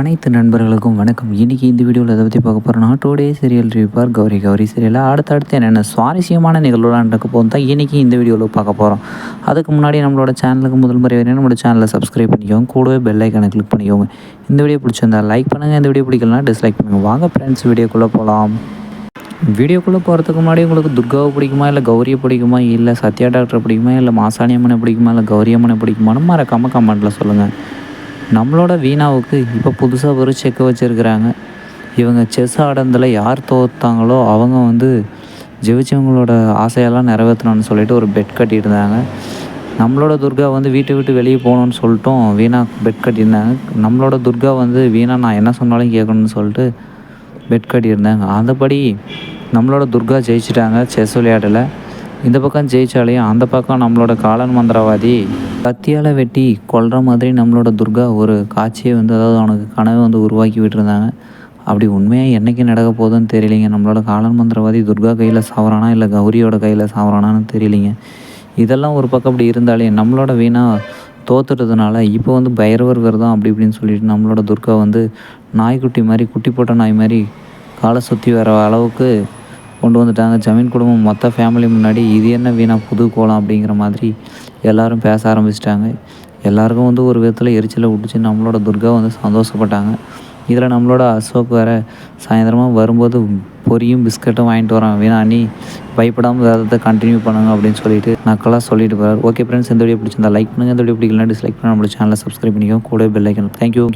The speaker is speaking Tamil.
அனைத்து நண்பர்களுக்கும் வணக்கம். இன்றைக்கி இந்த வீடியோவில் எதை பற்றி பார்க்க போகிறோம் நாட்டோடைய சீரியல் ரிவிப்பார் கௌரி கௌரி சீரியலில் அடுத்தடுத்து என்னென்ன சுவாரஸ்யமான நிகழ்வுலாம் நடக்க போகும் தான் இன்றைக்கி இந்த வீடியோவில் பார்க்க போகிறோம் அதுக்கு முன்னாடி நம்மளோட சேனலுக்கு முதல் முறை வரையும் நம்மளோட சேனலை சப்ஸ்கிரைப் பண்ணிக்கோங்க. கூடவே பெல் ஐக்கனை கிளிக் பண்ணிக்கோங்க. இந்த வீடியோ பிடிச்சிருந்தா லைக் பண்ணுங்கள் இந்த வீடியோ பிடிக்கலனா டிஸ்லைக் பண்ணுங்கள் வாங்க ஃப்ரெண்ட்ஸ் வீடியோக்குள்ளே போகலாம் வீடியோக்குள்ளே போகிறதுக்கு முன்னாடி உங்களுக்கு துர்காவை பிடிக்குமா இல்லை கௌரியை பிடிக்குமா இல்லை சத்யா டாக்டரை பிடிக்குமா இல்லை மாசாணி அம்மனை பிடிக்குமா இல்லை கௌரி அம்மனை பிடிக்குமான்னு மறக்காமல் கமெண்ட்டில் சொல்லுங்கள் நம்மளோட வீணாவுக்கு இப்போ புதுசாக ஒரு செக் வச்சுருக்கிறாங்க. இவங்க செஸ் ஆடந்தில் யார் தோத்தாங்களோ அவங்க வந்து ஜெயிச்சவங்களோட ஆசையெல்லாம் நிறைவேற்றணும்னு சொல்லிட்டு ஒரு பெட் கட்டியிருந்தாங்க. நம்மளோட துர்கா வந்து வீட்டை விட்டு வெளியே போகணுன்னு சொல்லிட்டும் வீணா பெட் கட்டியிருந்தாங்க. நம்மளோட துர்கா வந்து வீணா நான் என்ன சொன்னாலும் கேட்கணும்னு சொல்லிட்டு பெட் கட்டியிருந்தாங்க. அந்தபடி நம்மளோட துர்கா ஜெயிச்சிட்டாங்க செஸ் விளையாட்டில். இந்த பக்கம் ஜெயிச்சாலையும் அந்த பக்கம் நம்மளோட காலன் மந்திரவாதி கத்தியால் வெட்டி கொல்ற மாதிரி நம்மளோட துர்கா ஒரு காட்சியை வந்து அதாவது அவனுக்கு கனவை வந்து உருவாக்கி விட்டுருந்தாங்க. அப்படி உண்மையாக என்றைக்கு நடக்க போதுன்னு தெரியலைங்க. நம்மளோட காலன் மந்திரவாதி துர்கா கையில் சாவறானா இல்லை கௌரியோட கையில் சாவறானான்னு தெரியலைங்க. இதெல்லாம் ஒரு பக்கம் அப்படி இருந்தாலே நம்மளோட வீணா தோத்துட்டதுனால இப்போ வந்து பைரவர் விரதம் அப்படி இப்படின்னு சொல்லிட்டு நம்மளோட துர்கா வந்து நாய்க்குட்டி மாதிரி குட்டி போட்ட நாய் மாதிரி காலை சுற்றி வர அளவுக்கு கொண்டு வந்துட்டாங்க. ஜமீன் குடும்பம் மொத்த ஃபேமிலி முன்னாடி இது என்ன வீணா புது கோலம் அப்படிங்கிற மாதிரி எல்லோரும் பேச ஆரம்பிச்சிட்டாங்க. எல்லாருக்கும் வந்து ஒரு விதத்தில் எரிச்சலை விட்டுச்சு நம்மளோட துர்கா வந்து சந்தோஷப்பட்டாங்க. இதில் நம்மளோட அசோக் வேறு சாயந்தரமாக வரும்போது பொரியும் பிஸ்கட்டும் வாங்கிட்டு வரான். வீணா நீ பயப்படாமல் வேதத்தை கண்டினியூ பண்ணுங்க அப்படின்னு சொல்லிட்டு நக்கலாக சொல்லிட்டு போகிறார் ஓகே ஃப்ரெண்ட்ஸ் இந்த வீடியோ பிடிச்சிருந்தா லைக் பண்ணுங்கள் இந்த வீடியோ பிடிக்கலாம் டிஸ்லைக் பண்ண நம்மளோட சேனலை சப்ஸ்கிரைப் பண்ணிக்கோ கூட பெல் ஐக்கன் தேங்க்யூ